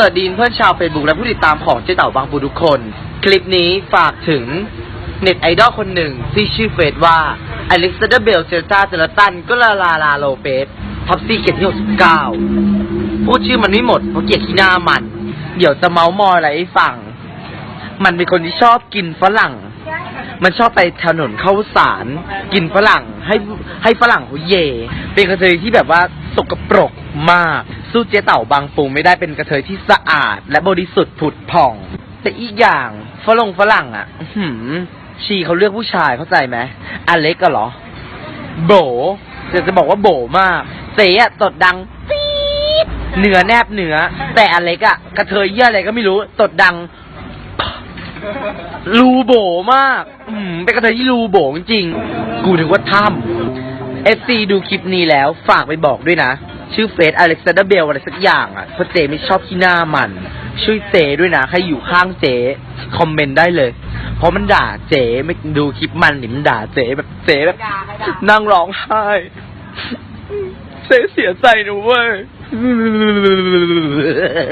สวัสดีนเพื่อนชาวเฟซบุ๊กและผู้ติดตามของเจ๊เต่าบางปูทุกคน คลิปนี้ฝากถึงเน็ตไอดอลคนหนึ่งที่ชื่อเฟซว่าอเล็กซานเดอร์เบลเซลตาเจลตันก็ลาลาลาโลเปสท็อปซี่เกียรติที่69พูดชื่อมันไม่หมดเพราะเกียดขี้หน้ามัน เดี๋ยวจะเมาส์มอยอะไรให้ฟัง มันเป็นคนที่ชอบกินฝรั่ง มันชอบไปถนนเข้าสาร กินฝรั่งให้ให้ฝรั่งเขาเย เป็นกระเทยที่แบบว่าสกปรกมาก สู้เจ๊เต่าบางปูไม่ได้เป็นกระเทยที่สะอาด และบริสุทธิ์ผุดผ่อง แต่อีกอย่างฝรั่งฝรั่งอะหือชีเขาเลือกผู้ชายเข้าใจไหมอเล็กก็เหรอ โบจะจะบอกว่าโบมากเจ๊อะตดดังปี๊ดเหนือแนบเหนือ แต่อเล็กอะกระเทยเยี่ยอะไรก็ไม่รู้ตดดังรูโบมาก อืมเป็นกระเทยที่รูโบจริง กูถึงว่าถ้ำเอฟซีดูคลิปนี้แล้วฝากไปบอกด้วยนะ ชื่อเฟซอเล็กซานเดอร์เบลอะไรสักอย่างอะเพราะเจไม่ชอบที่หน้ามัน ช่วยเจด้วยนะ ใครอยู่ข้างเจคอมเมนต์ได้เลย เพราะมันด่าเจไม่ดูคลิปมันนี่มันด่าเจแบบเจแบบนั่งร้องไห้เจเสียใจนะเว้ย